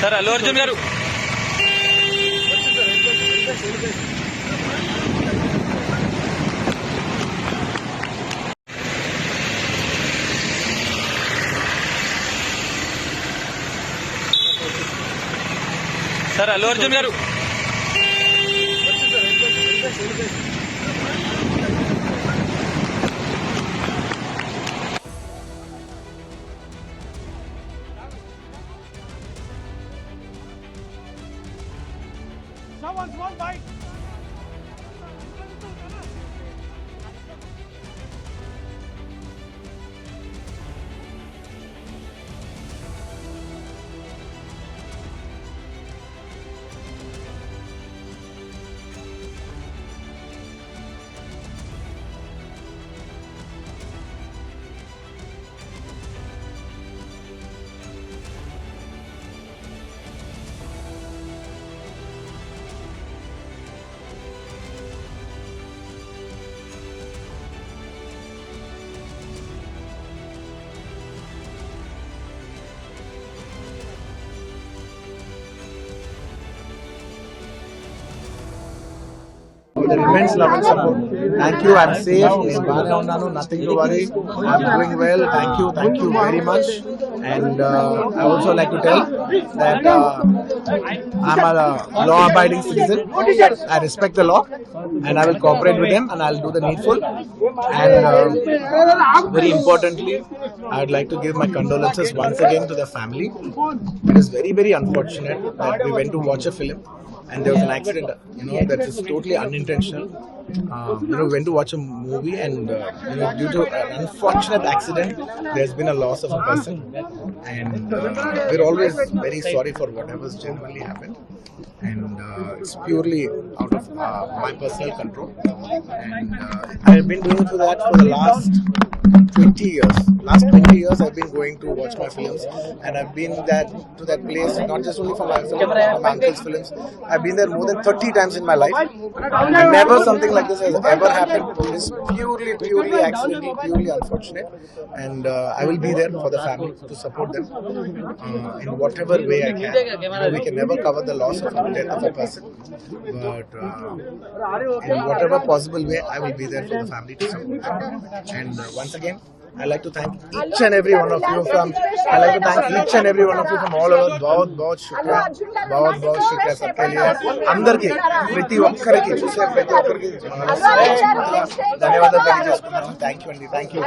Sir Allu Arjun గారు. Sir Allu Arjun గారు. Someone's one with the immense love and support. Thank you. I'm safe. Nothing to worry. I'm doing well. Thank you. Thank you very much. And uh, I also like to tell that uh, I'm a law abiding citizen. I respect the law and I will cooperate with them and I'll do the needful. And uh, very importantly, I'd like to give my condolences once again to the family. It is very, very unfortunate that we went to watch a film and there was an accident, you know, that is totally unintentional. Uh, you know, we went to watch a movie and, uh, you know, due to an unfortunate accident, there's been a loss of a person. And uh, we're always very sorry for whatever's genuinely happened. And uh, it's purely out of uh, my personal control. And uh, I've been doing for that for the last 20 years. Last 20 years, I've been going to watch my films, and I've been that to that place not just only for my film, my uncle's films. I've been there more than 30 times in my life. Never something like this has ever happened. It is purely, purely accidental, purely unfortunate, and uh, I will be there for the family to support them uh, in whatever way I can. We can never cover the loss of the death of a person, but uh, in whatever possible way, I will be there for the family to support them. And uh, once again, I'd like to thank each and every one of you from. I'd like to thank each and every one of you from all over. बहुत बहुत शुक्रिया बहुत बहुत शुक्रिया सबके लिए అందరికీ ప్రతి ఒక్కరికి చూసే ప్రతి ఒక్కరికి మనస్ఫూర్తిగా ధన్యవాదాలు తెలియజేసుకున్నాను థ్యాంక్ యూ అండి థ్యాంక్ యూ